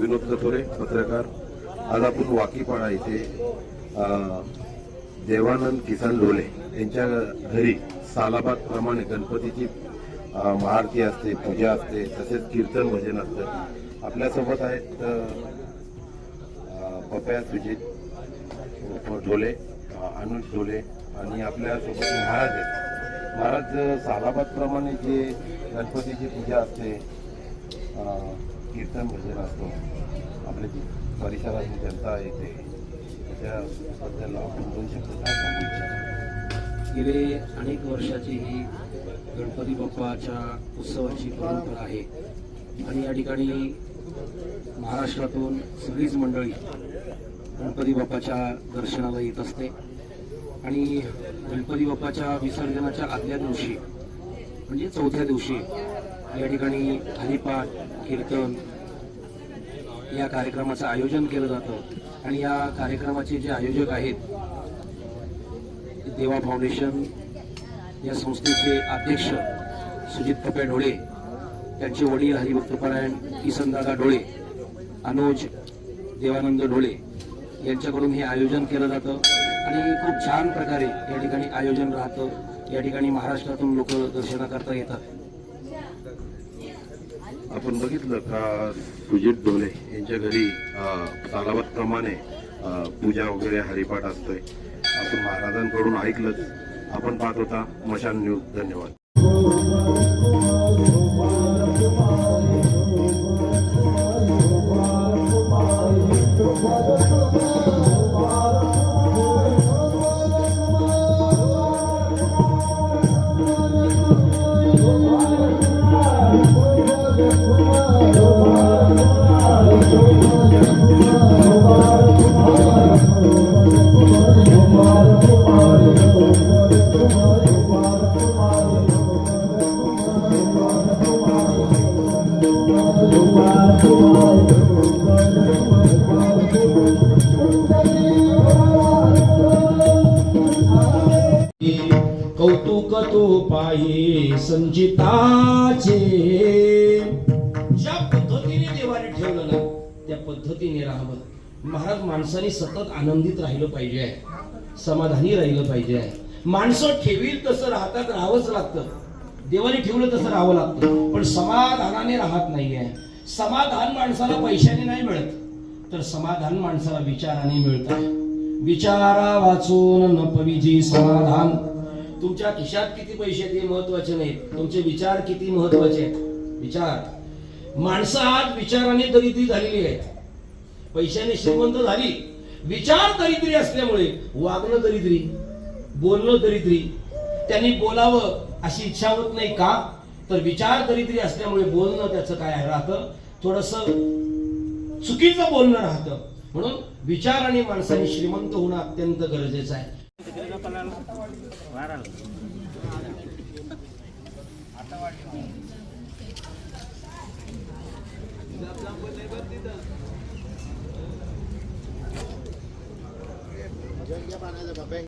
विनोद कथोरे पत्रकार. आज आपण वाकीपाडा इथे देवानंद किसन लोले यांच्या घरी सालाबाद प्रमाणे गणपतीची अ, महाआरती असते पूजा असते तसेच कीर्तन भजन असतं. आपल्यासोबत आहेत पप्या सुजित ढोले अनुज ढोले आणि आपल्यासोबत महाराज आहेत. महाराज सालाबाद प्रमाणे जे गणपतीची पूजा असते कीर्तन भजन असतो. आपल्या जी परिसरातली जनता येते त्याच्याबद्दल आपण दोन शब्द काय सांगू गेले अनेक वर्षाची ही गणपती बाप्पाच्या उत्सवाची परंपरा आहे. आणि या ठिकाणी महाराष्ट्रातून सगळीच मंडळी गणपती बाप्पाच्या दर्शनाला येत असते. आणि गणपती बाप्पाच्या विसर्जनाच्या आदल्या दिवशी म्हणजे चौथ्या दिवशी या ठिकाणी हरिपाठ कीर्तन या कार्यक्रमाचं आयोजन केलं जातं. आणि या कार्यक्रमाचे जे आयोजक आहेत देवा फाउंडेशन या संस्थेचे अध्यक्ष सुजित पप्या ढोळे त्यांचे वडील हरिभक्तपरायण किसनदादा ढोळे अनुज देवानंद ढोळे यांच्याकडून हे आयोजन केलं जातं. आणि खूप छान प्रकारे या ठिकाणी आयोजन राहतं. या ठिकाणी महाराष्ट्रातून लोक दर्शनाकरता येतात. आपण बघितलं का सुजित डोले यांच्या घरी तालावतप्रमाणे पूजा वगैरे हरिपाठ असतोय. आपण महाराजांकडून ऐकलंच. आपण पाहत होता मशान न्यूज. धन्यवाद. कौतुक तो पाये संचिताचे ज्या पद्धतीने देवाने ठेवलं ना त्या पद्धतीने राहावं. महाराज माणसाने सतत आनंदित राहिलं पाहिजे समाधानी राहिलं पाहिजे माणसं ठेवील तसं राहतात राहावंच लागतं. देवाने ठेवलं तसं राहावं लागतं. पण समाधानाने राहत नाहीये. समाधान माणसाला पैशाने नाही मिळत. तर समाधान माणसाला विचाराने मिळत विचारा वाचून न समाधान. तुमच्या खिशात किती पैसे ते महत्त्वाचे नाहीत. तुमचे विचार किती महत्त्वाचे आहेत? विचार. माणसं आज विचाराने दरिद्री झालेली आहेत पैशाने श्रीमंत झाली. विचार दरिद्री असल्यामुळे वागणं दरिद्री बोलणं दरिद्री. त्यांनी बोलावं अशी इच्छा होत नाही का? तर विचार दरिद्री असल्यामुळे बोलणं त्याचं काय राहतं? थोडस चुकीचं बोलणं राहतं. म्हणून विचार आणि माणसाने श्रीमंत होणं अत्यंत गरजेचं आहे.